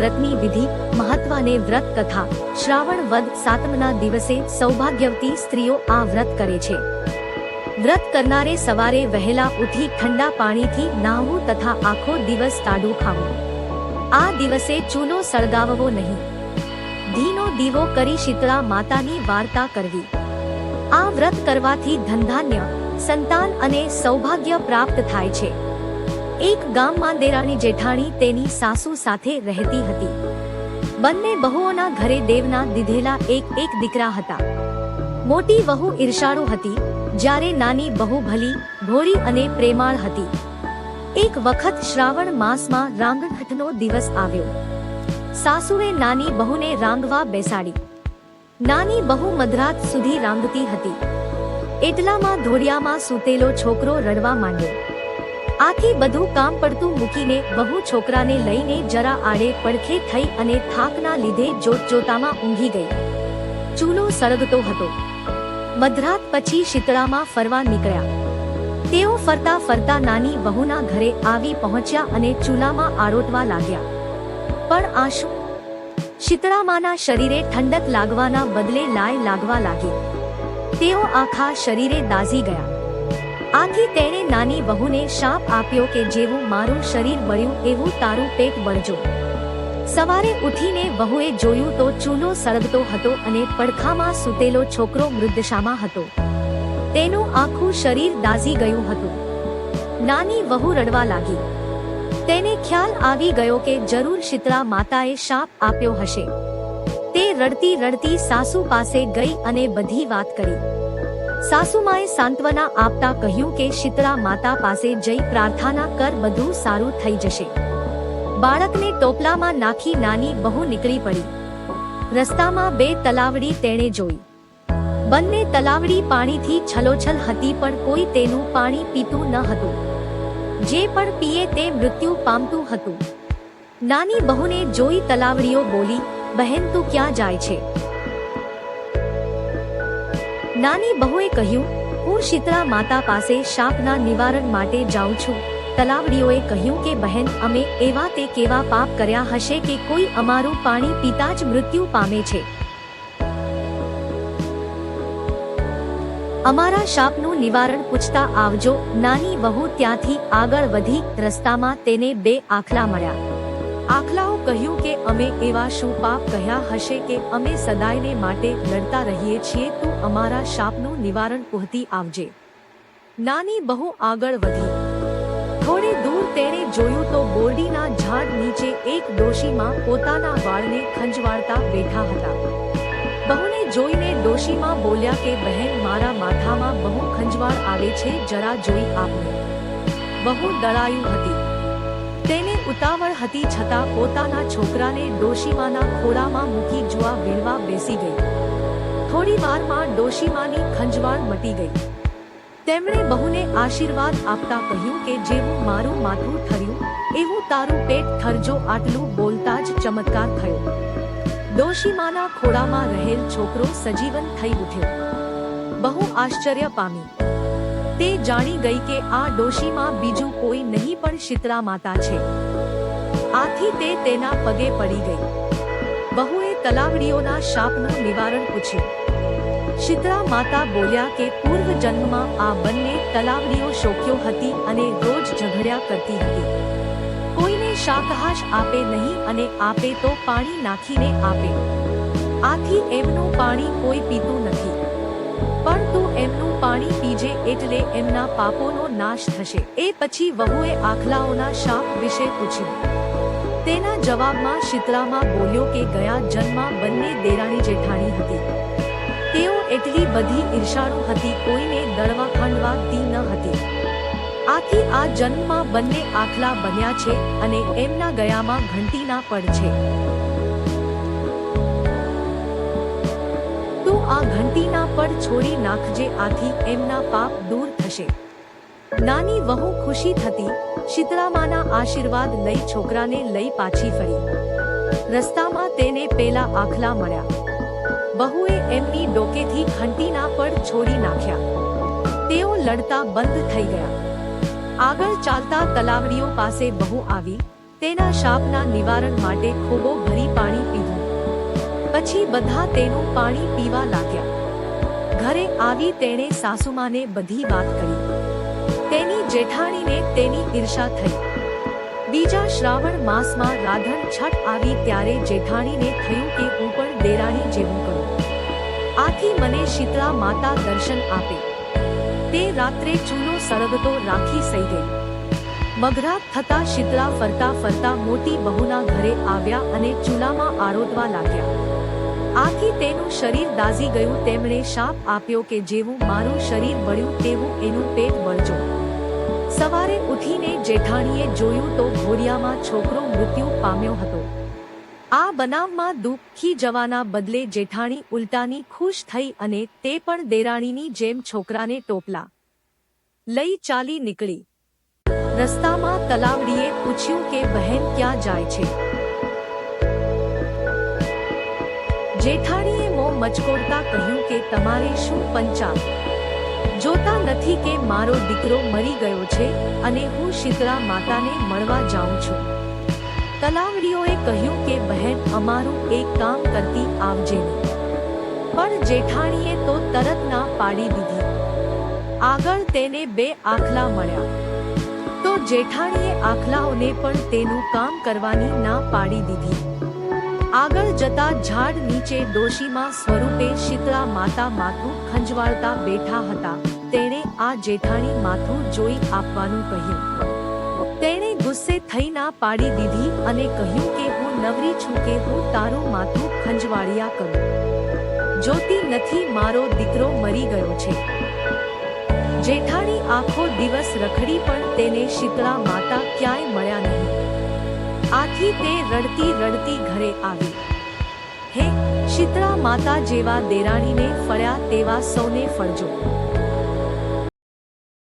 વ્રતની વિધિ, મહત્વને વ્રત કથા. શ્રાવણ વદ સાતમના દિવસે સૌભાગ્યવતી સ્ત્રીઓ આ વ્રત કરે છે. વ્રત કરનારે સવારે વહેલા ઉઠી ઠંડા પાણીથી નાહવું તથા આખો દિવસ તાડું ખાવું. આ દિવસે ચૂલો સળગાવવો નહીં. ધીનો દીવો કરી શીતળા માતાની વાર્તા કરવી. આ વ્રત કરવાથી ધનધાન્ય, સંતાન અને સૌભાગ્ય પ્રાપ્ત થાય છે. એક ગામમાં દેરાણી જેઠાણી તેની સાસુ સાથે રહેતી હતી. બંને બહુઓના ઘરે દેવના દીધેલા એક એક દીકરા હતા. મોટી વહુ ઈર્ષાળુ હતી, જ્યારે નાની બહુ ભલી, ભોળી અને પ્રેમાળ હતી. એક વખત શ્રાવણ માસમાં રાંગણહટનો દિવસ આવ્યો. સાસુએ નાની બહુને રાંગવા બેસાડી. નાની બહુ મધરાત સુધી રાંગતી હતી. એટલામાં ધોળિયામાં સૂતેલો છોકરો રડવા માંડ્યો. આથી બધું કામ પડતું મૂકીને બહુ છોકરાને લઈને જરા આડે પડખે થઈ અને થાકના લીધે જોત જોતામાં ઊંઘી ગઈ. ચૂલો સળગતો હતો. મધરાત પછી શીતળામાં ફરવા નીકળ્યા. તેઓ ફરતા ફરતા નાની વહુના ઘરે આવી પહોંચ્યા અને ચૂલામાં આરોટવા લાગ્યા. પણ આ શું? શીતળામાના શરીરે ઠંડક લાગવાના બદલે લાય લાગવા લાગી. તેઓ આખા શરીરે દાઝી ગયા. આથી તેણે નાની વહુને શાપ આપ્યો કે જેવું મારું શરીર બળ્યું એવું તારું પેટ બળજો. સવારે ઉઠીને વહુએ જોયું તો ચૂલો સળગતો હતો અને પડખામાં સૂતેલો છોકરો મૃદશામાં હતો. તેનું આખું શરીર દાઝી ગયું હતું. નાની વહુ રડવા લાગી. તેને ખ્યાલ આવી ગયો કે જરૂર શીતળા માતાએ શાપ આપ્યો હશે. તે રડતી રડતી સાસુ પાસે ગઈ અને બધી વાત કરી. સાસુમાએ સાંત્વના આપતા કહ્યું કે શીતળા માતા પાસે જઈ પ્રાર્થના કર બધું સારું થઈ જશે. બાળકને ટોપલામાં નાખી નાની બહુ નીકળી પડી. રસ્તામાં બે તલાવડી તેણે જોઈ. બંને તલાવડી પાણીથી છલોછલ હતી પણ કોઈ તેનું પાણી પીતું ન હતું. જે પણ પીએ તે મૃત્યુ પામતું હતું. નાની બહુને જોઈ તલાવડીઓ બોલી, બહેન, તું ક્યાં જાય છે? નાની બહુએ કહ્યું, હું શીતળા માતા પાસે શાપના નિવારણ માટે જાઉં છું. તલાવડીઓએ કહ્યું કે, બહેન, અમે એવા તે કેવા પાપ કર્યા હશે કે કોઈ અમારું પાણી પીતા જ મૃત્યુ પામે છે. અમારા શાપનું નિવારણ પૂછતા આવજો. નાની વહુ ત્યાંથી આગળ વધી રસ્તામાં તેને બે આખલા મળ્યા. આખલાઓ કહ્યું કે અમે એવા શું પાપ કહ્યા હશે કે અમે સદાયને માટે લડતા રહીએ છીએ, તું અમારા શાપનું નિવારણ પહોંચી આવજે. નાની બહુ આગળ વધી. થોડે દૂર તેણે જોયું તો બોરડીના ઝાડ નીચે એક ડોશીમાં પોતાના વાળને ખંજવાળતા બેઠા હતા. બહુને જોઈને ડોશીમાં બોલ્યા કે, બહેન, મારા માથામાં બહુ ખંજવાળ આવે છે, જરા જોઈ આપને. બહુ ડરાયું હતી. તેને ઉતાવળ હતી છતાં પોતાના છોકરાને ડોશીમાના ખોળામાં મૂકી જોવા વીણવા બેસી ગઈ. થોડી વારમાં ડોશીમાની ખંજવાળ મટી ગઈ. તેમણે બહુને આશીર્વાદ આપતા કહ્યું કે જેવું મારું માથું ઠર્યું, એવું તારું પેટ ઠરજો આટલું બોલતા જ ચમત્કાર થયો. ડોશીમાના ખોળામાં રહેલ છોકરો સજીવન થઈ ઉઠ્યો. બહુ આશ્ચર્ય પામી. તે જાણી ગઈ કે આ ડોશીમાં બીજું કોઈ નહીં પણ શીતળા માતા છે. આથી તે તેના પગે પડી ગઈ. બહુએ તલાવડીઓના શાપનું નિવારણ પૂછ્યું. શીતળા માતા બોલ્યા કે પૂર્વ જન્મમાં આ બંને તલાવડીઓ શોક્યો હતી અને રોજ ઝઘડ્યા કરતી હતી. કોઈને શાકહાશ આપે નહીં અને આપે તો પાણી નાખીને આપે. આથી એમનું પાણી કોઈ પીતું નથી. પણ તું એમનું પાણી પીજે એટલે એમના પાપોનો નાશ થશે. એ પછી વહુએ આખલાઓના શાપ વિશે પૂછ્યું. તેના જવાબમાં શીતળામાં બોલ્યો કે ગયા જન્મમાં બંને દેરાણી જેઠાણી હતી. તેઓ એટલી બધી ઈર્ષાળુ હતી કોઈને દળવા ખાંડવા તી ન હતી. આથી આ જન્મમાં બંને આખલા બન્યા છે અને એમના ગયામાં ઘંટીના પડ છે. આ ઘંટીના પડ છોડી નાખજે આથી એમના પાપ દૂર થશે. નાની વહુ ખુશી થતી શીતળામાના આશીર્વાદ લઈ છોકરાને લઈ પાછી ફરી. રસ્તામાં તેને પેલા આખલા મળ્યા. બહુએ એમની ડોકેથી ઘંટીના પડ છોડી નાખ્યા. તેઓ લડતા બંધ થઈ ગયા. આગળ ચાલતા તલાવડીઓ પાસે બહુ આવી, તેના શાપના નિવારણ માટે ખોબો ભરી પાણી પીધું. પછી બધા તેનું પાણી પીવા લાગ્યા. ઘરે આવી તેણે સાસુમાને બધી વાત કરી. તેની જેઠાણીને તેની ઈર્ષા થઈ. બીજા શ્રાવણ માસમાં રાધણ છઠ આવી ત્યારે જેઠાણીને થયું કે હું પણ દેરાણી જેવું કરું. આથી મને શીતળા માતા દર્શન આપે. તે રાત્રે ચૂલો સળગતો રાખી સઈ ગઈ. મગરાત થતા શીતળા ફરતા ફરતા મોટી બહુના ઘરે આવ્યા અને ચૂલામાં આરોટવા લાગ્યા. આથી તેનું શરીર દાઝી ગયું, તેમણે શાપ આપ્યો કે જેવું મારું શરીર બળ્યું તેવું એનું પેટ બળજો. સવારે ઉઠીને જેઠાણીએ જોયું તો ઘોડિયામાં છોકરો મૃત્યુ પામ્યો હતો. આ બનાવમાં દુઃખી જવાના બદલે જેઠાણી ઉલટાની ખુશ થઈ અને તે પણ દેરાણીની જેમ છોકરાને ટોપલા લઈ ચાલી નીકળી. રસ્તામાં તલાવડીએ પૂછ્યું કે બહેન ક્યાં જાય છે? જેઠાણીએ મો મચકોડતા કહ્યું કે તમારે શું પંચા જોતા નથી કે મારો દીકરો મરી ગયો છે અને હું શીતળા માતાને મળવા જાઉં છું. તલાવડીઓએ કહ્યું કે બહેન, અમારું એક કામ કરતી આવજે પણ જેઠાણીએ તો તરત ના પાડી દીધી. આગળ તેને બે આખલા મળ્યા. તો જેઠાણીએ આખલાઓને પણ તેનું કામ કરવાની ના પાડી દીધી. આગળ જતા ઝાડ નીચે ડોશીમાં સ્વરૂપે શીતળા માતા માથું ખંજવાળતા બેઠા હતા. તેણે આ જેઠાણી માથું જોઈ આપવાનું કહ્યું. તેણે ગુસ્સે થઈ ના પાડી દીધી અને કહ્યું કે હું નવરી છું કે હું તારું માથું ખંજવાળિયા કરું. જોતી નથી મારો દીકરો મરી ગયો છે. જેઠાણી આખો દિવસ રખડી પણ તેને શીતળા માતા ક્યાંય મળ્યા નહીં. આથી તે રડતી રડતી ઘરે આવી. હે શીતળા માતા જેવા દેરાણીને ફળ્યા તેવા સૌને ફળજો